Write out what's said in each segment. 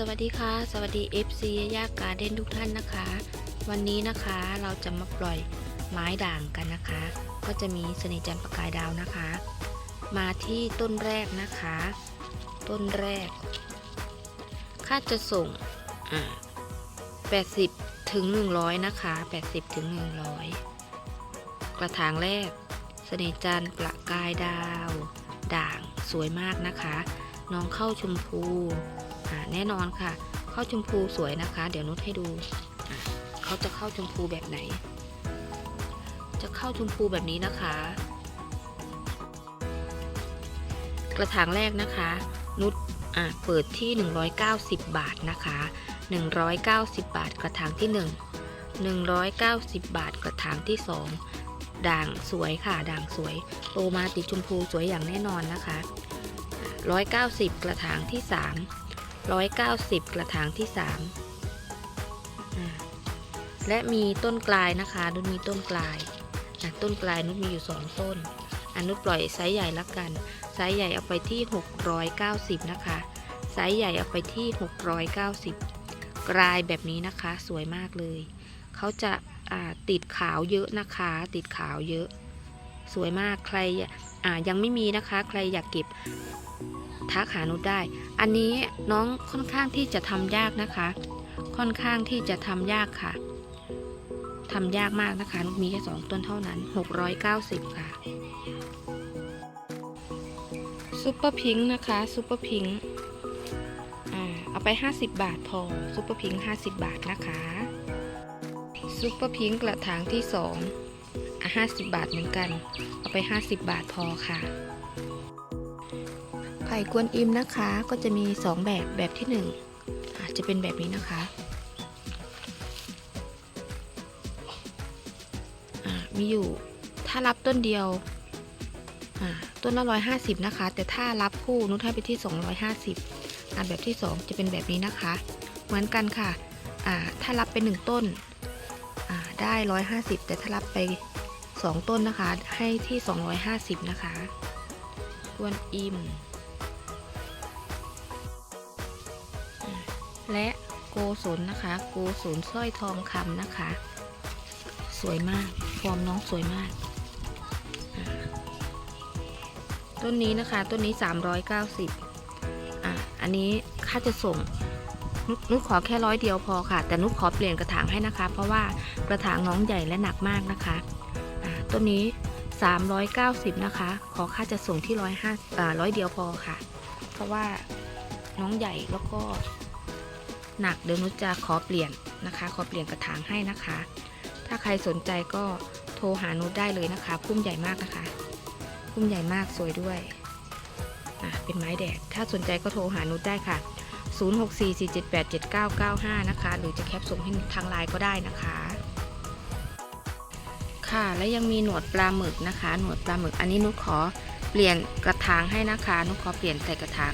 สวัสดีค่ะ สวัสดี FC ยากการเด่นทุกท่านนะคะ วันนี้นะคะเราจะมาปล่อยไม้ด่างกันนะคะ ก็จะมีเสน่จันประกายดาวนะคะ มาที่ต้นแรกนะคะ ต้นแรกค่าจะส่ง80ถึง100 นะคะ 80ถึง100 กระถางแรกเสน่จันประกายดาว ด่างสวยมากนะคะ น้องเข้าชมพู แน่นอนค่ะเข้าชมพูสวยนะคะ เดี๋ยวนุชให้ดูเขาจะเข้าชมพูแบบไหน จะเข้าชมพูแบบนี้นะคะ กระถางแรกนะคะ นุชเปิดที่ 190 บาทนะคะ 190 บาทกระถางที่ 1 190 บาทกระถางที่ 2 ด่างสวยค่ะ ด่างสวย โตมาติดชมพูสวยอย่างแน่นอนนะคะ 190 กระถางที่ 3 190 กระถางที่ 3 และมีต้นกลายนะคะนุชมีต้นกลาย ต้นกลายนุชมีอยู่ 2 ต้นอันนุชปล่อยไซส์ใหญ่ละกัน ไซส์ใหญ่เอาไปที่ 690 นะคะ ไซส์ใหญ่เอาไปที่ 690 กลายแบบนี้นะคะ สวยมากเลย เขาจะาติดขาวเยอะนะคะ ติดขาวเยอะ สวยมาก ใครยังไม่มีนะคะ ใครอยากเก็บ ทักหานุชได้ อันนี้น้องค่อนข้างที่จะทำยากนะคะ ค่อนข้างที่จะทำยากค่ะทำยากมากนะคะนุชมีแค่สองต้นเท่านั้น 690 ค่ะซูเปอร์พิงค์นะคะซูเปอร์พิงค์เอาไป 50 บาทพอซูเปอร์พิงค์50 บาทนะคะซูเปอร์พิงค์กระถางที่2อะ50 บาทเหมือนกัน เอาไป 50 บาทพอค่ะ ไผ่กวนอิมนะคะก็จะมี 2 แบบแบบที่1อาจจะเป็นแบบนี้นะคะ มีอยู่ถ้ารับต้นเดียวต้นละ150นะคะ แต่ถ้ารับคู่นุชให้ไปที่ 250อ่าแบบที่ 2 จะเป็นแบบนี้นะคะ เหมือนกันค่ะอ่าถ้ารับไป1ต้นอ่าได้150แต่ถ้ารับไป 2 ต้นนะคะ ให้ที่ 250 นะคะกวนอิ่ม และโกศลนะคะ โกศลสร้อยทองคำนะคะ สวยมากฟอร์มน้องสวยมาก ต้นนี้นะคะต้นนี้ 390อะอันนี้ค่าจะส่งนุชนุชขอแค่ร้อยเดียวพอค่ะ แต่นุชขอเปลี่ยนกระถางให้นะคะ เพราะว่ากระถางน้องใหญ่และหนักมากนะคะอ่าต้นนี้ 390 นะคะ ขอค่าจะส่งที่ร้อยห้าร้อยเดียวพอค่ะ เพราะว่าน้องใหญ่แล้วก็ หนักเดี๋ยวนุชจะขอเปลี่ยนนะคะ ขอเปลี่ยนกระถางให้นะคะ ถ้าใครสนใจก็โทรหานุชได้เลยนะคะ พุ่มใหญ่มากนะคะ พุ่มใหญ่มากสวยด้วยอะเป็นไม้แดด ถ้าสนใจก็โทรหานุชได้ค่ะ 0644787995 นะคะ หรือจะแคปส่งให้ทางไลน์ก็ได้นะคะ ค่ะ และยังมีหนวดปลาหมึกนะคะ หนวดปลาหมึก อันนี้นุชขอเปลี่ยนกระถางให้นะคะ นุชขอเปลี่ยนใส่กระถาง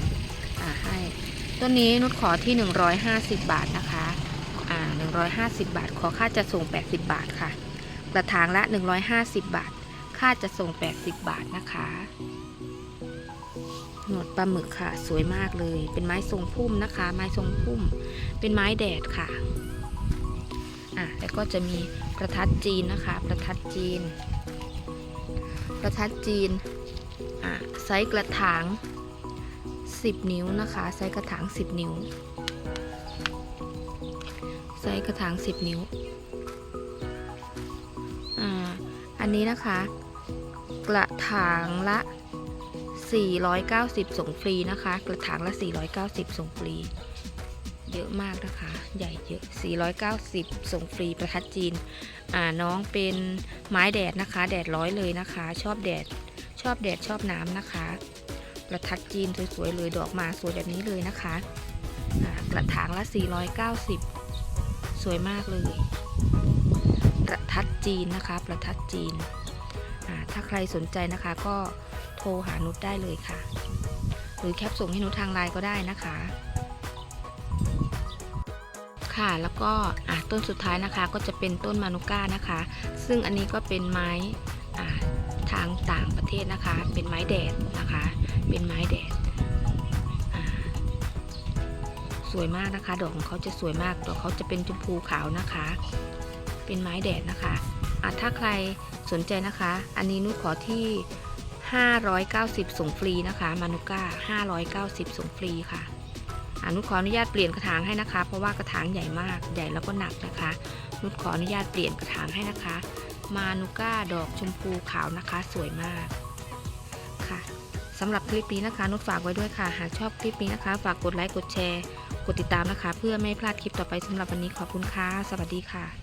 อ่าให้ ต้นนี้นุชขอที่ 150 บาทนะคะอ่า150 บาท ขอค่าจะส่ง 80 บาทค่ะ กระถางละ 150 บาท ค่าจะส่ง 80 บาทนะคะ หนวดปลาหมึกค่ะ สวยมากเลย เป็นไม้ทรงพุ่มนะคะ ไม้ทรงพุ่ม เป็นไม้แดดค่ะ อะ แล้วก็จะมีประทัดจีนนะคะ ประทัดจีน ประทัดจีน อะ ไซส์กระถาง 10 นิ้วนะคะไซส์กระถาง 10 นิ้วไซส์กระถาง 10 นิ้วอ่าอันนี้นะคะ กระถางละ 490 ส่งฟรีนะคะ กระถางละ 490 ส่งฟรี เยอะมากนะคะ ใหญ่เยอะ 490 ส่งฟรีประทัดจีนอ่าน้องเป็นไม้แดดนะคะ แดดร้อยเลยนะคะ ชอบแดดชอบแดดชอบน้ำนะคะ ประทัดจีนสวยๆเลยดอกมาสวยแบบนี้เลยนะคะกระถางละ 490 สวยมากเลย ประทัดจีนนะคะ ประทัดจีน ถ้าใครสนใจนะคะก็โทรหานุชได้เลยค่ะ หรือแคปส่งให้นุชทางไลน์ก็ได้นะคะ ค่ะแล้วก็ต้นสุดท้ายนะคะก็จะเป็นต้นมานุก้านะคะ ซึ่งอันนี้ก็เป็นไม้ ทางต่างประเทศนะคะ เป็นไม้แดดนะคะ เป็นไม้แดดสวยมากนะคะ ดอกของเขาจะสวยมาก ดอกเขาจะเป็นชมพูขาวนะคะ เป็นไม้แดดนะคะอะถ้าใครสนใจนะคะ อันนี้นุชขอที่ 590 ส่งฟรีนะคะ มานุก้า 590 ส่งฟรีค่ะอะนุชขออนุญาตเปลี่ยนกระถางให้นะคะ เพราะว่ากระถางใหญ่มาก ใหญ่แล้วก็หนักนะคะ นุชขออนุญาตเปลี่ยนกระถางให้นะคะ มานุก้าดอกชมพูขาวนะคะ สวยมากค่ะสำหรับคลิปนี้นะคะนุชฝากไว้ด้วยค่ะ หากชอบคลิปนี้นะคะ ฝากกดไลค์กดแชร์ กดติดตามนะคะ เพื่อไม่พลาดคลิปต่อไปสำหรับวันนี้ขอบคุณค่ะ สวัสดีค่ะ